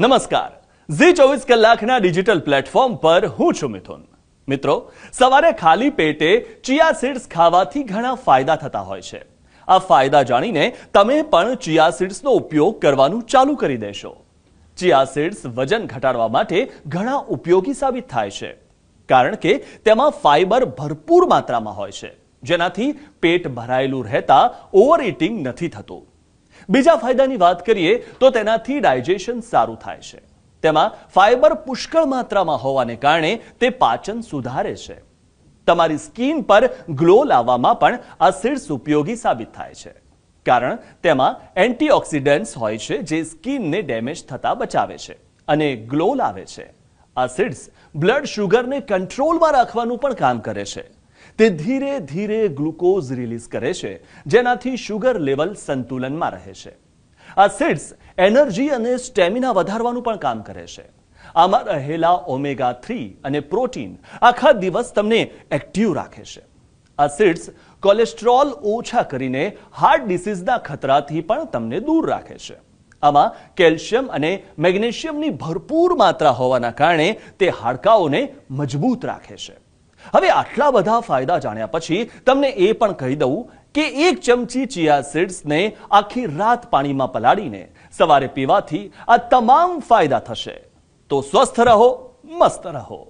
નમસ્કાર. ઝી ચોવીસ કલાકના ડિજિટલ પ્લેટફોર્મ પર હું છું મિથુન. મિત્રો, સવારે ખાલી પેટે ચિયા સીડ્સ ખાવાથી ઘણા ફાયદા થતા હોય છે. આ ફાયદા જાણીને તમે પણ ચિયા સીડ્સનો ઉપયોગ કરવાનું ચાલુ કરી દેશો. ચિયા સીડ્સ વજન ઘટાડવા માટે ઘણા ઉપયોગી સાબિત થાય છે. કારણ કે તેમાં ફાઇબર ભરપૂર માત્રામાં હોય છે. જેનાથી પેટ ભરાયેલું રહેતા ઓવર ઇટિંગ નથી થતું. બીજા ફાયદાની વાત કરીએ તો તેનાથી ડાયજેશન સારું થાય છે. તેમાં ફાઇબર પુષ્કળ માત્રામાં હોવાને કારણે તે પાચન સુધારે છે. તમારી સ્કિન પર ગ્લો લાવવામાં પણ આ સીડ્સ ઉપયોગી સાબિત થાય છે. કારણ તેમાં એન્ટીઓક્સિડન્ટ્સ હોય છે જે સ્કિનને ડેમેજ થતા બચાવે છે અને ગ્લો લાવે છે. આ સીડ્સ બ્લડ શુગરને કંટ્રોલમાં રાખવાનું પણ કામ કરે છે. તે ધીરે ધીરે ગ્લુકોઝ રિલીઝ કરે છે, જેનાથી શુગર લેવલ સંતુલનમાં રહે છે. આ સીડ્સ એનર્જી અને સ્ટેમિના વધારવાનું પણ કામ કરે છે. આમાં રહેલા ઓમેગા થ્રી અને પ્રોટીન આખા દિવસ તમને એક્ટિવ રાખે છે. આ સીડ્સ કોલેસ્ટ્રોલ ઓછા કરીને હાર્ટ ડિસીઝના ખતરાથી પણ તમને દૂર રાખે છે. આમાં કેલ્શિયમ અને મેગ્નેશિયમની ભરપૂર માત્રા હોવાના કારણે તે હાડકાઓને મજબૂત રાખે છે. હવે આટલા બધા ફાયદા જાણ્યા પછી તમને એ પણ કહી દઉં કે એક ચમચી ચિયા સીડ્સને આખી રાત પાણીમાં પલાળીને સવારે પીવાથી આ તમામ ફાયદા થશે. તો સ્વસ્થ રહો, મસ્ત રહો.